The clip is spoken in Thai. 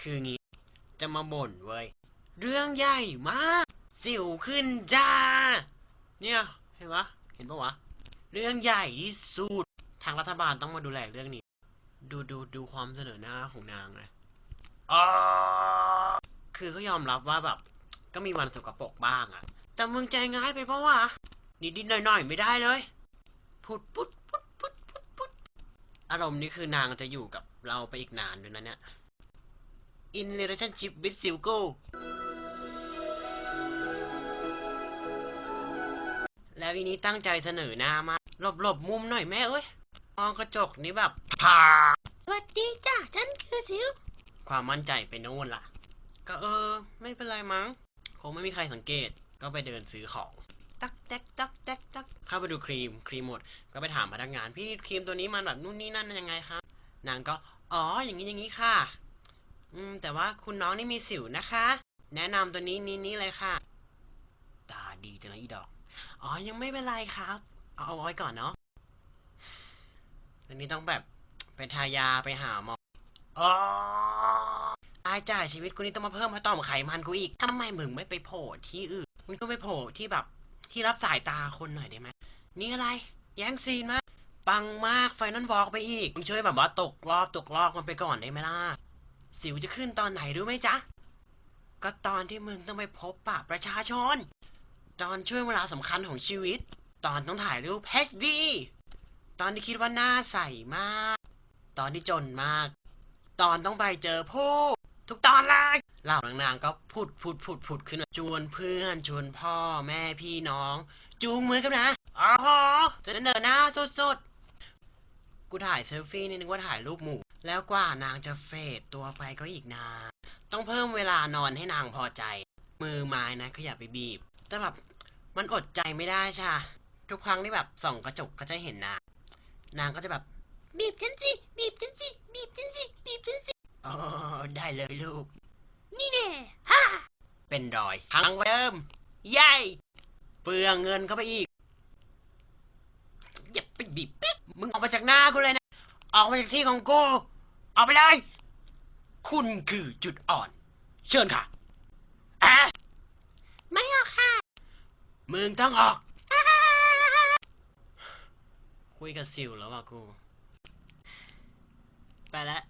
คืองี้ จะมาบ่นเว้ย เรื่องใหญ่มาก สิวขึ้นจ้า เนี่ยเห็นปะเห็นปะวะ เรื่องใหญ่ที่สุด ทางรัฐบาลต้องมาดูแลเรื่องนี้ ดูดูดูความเสนอหน้าของนางเลยอ๋อคือก็ยอมรับว่าแบบ ก็มีวันสกปรกบ้างอะ แต่มึงใจง่ายไปเพราะว่านิดๆหน่อยๆ ไม่ได้เลยพุดพุดพุดพุดพุดพุดอารมณ์นี้คือนางจะอยู่กับเราไปอีกนานด้วยนะเนี่ย In relationship with Silgo แล้วอีนี้ตั้งใจเสนอหน้ามาหลบหลบมุมหน่อยแม่เอ้ยมองกระจกนี้แบบพาสวัสดีจ้าฉันคือซิวความมั่นใจไปโน่นล่ะ ก็เออ ไม่เป็นไรมั้ง คงไม่มีใครสังเกตก็ไปเดินซื้อของตักแตกตักแตกตักเข้าไปดูครีมครีมหมด ก็ไปถามพนักงาน พี่ครีมตัวนี้มันแบบนู่นนี่นั่นยังไงคะนางก็ อ๋อ อย่างนี้อย่างนี้ค่ะ อืม แต่ว่าคุณน้องนี่มีสิวนะคะ แนะนำตัวนี้นี้นี้เลยค่ะ ตาดีจังนะอีดอก อ๋อ ยังไม่เป็นไรครับ เอาเอาไว้ก่อนเนาะอันนี้ต้องแบบไปทายาไปหาหมออ๋อตายจ้าชีวิตกูนี่ต้องมาเพิ่มมาต่อมไขมันกูอีกทำไมมึงไม่ไปโผล่ที่อื่น มึงก็ไปโผล่ที่แบบที่รับสายตาคนหน่อยได้ไหมนี่อะไร แย่งซีนมาปังมากไฟนอลวอล์กไปอีก มึงช่วยแบบว่าตกรอบตกรอบมันไปก่อนได้ไหมล่ะ สิวจะขึ้นตอนไหนรู้ไหมจ๊ะ ก็ตอนที่มึงต้องไปพบปะประชาชน ตอนช่วงเวลาสำคัญของชีวิต ตอนต้องถ่ายรูป HD ตอนที่คิดว่าหน้าใสมาก ตอนที่จนมาก ตอนต้องไปเจอผู้ทุกตอนเลยเหล่านางๆก็พูดพูดพูดพูดขึ้นชวนเพื่อนชวนพ่อแม่พี่น้อง จูงมือกันนะอ๋อจะเดินหน้าสุดๆ กูถ่ายเซลฟี่นี่นึกว่าถ่ายรูปหมู่ แล้วกว่านางจะเฟดตัวไปก็อีกนานต้องเพิ่มเวลานอนให้นางพอใจ มือไม้นะขยับไปบีบ แต่แบบมันอดใจไม่ได้ใช่ปะทุกครั้งที่แบบส่องกระจกก็จะเห็นนางนางก็จะแบบบีบฉันสิบีบฉันสิบีบฉันสิบีบฉันสิอ๋อได้เลยลูก นี่แน่ฮ่าเป็นรอยพังเดิมใหญ่เปลืองเงินเข้าไปอีกอย่าไปบีบปิ๊บมึงออกมาจากหน้ากูเลยนะอ อกมาจากที่ของกูออกไปเลย คุณคือจุดอ่อน เชิญค่ะอะไม่ออกค่ะ มึงต้องออก คุยกับซิวแล้วว่ะกู ไปแล้ว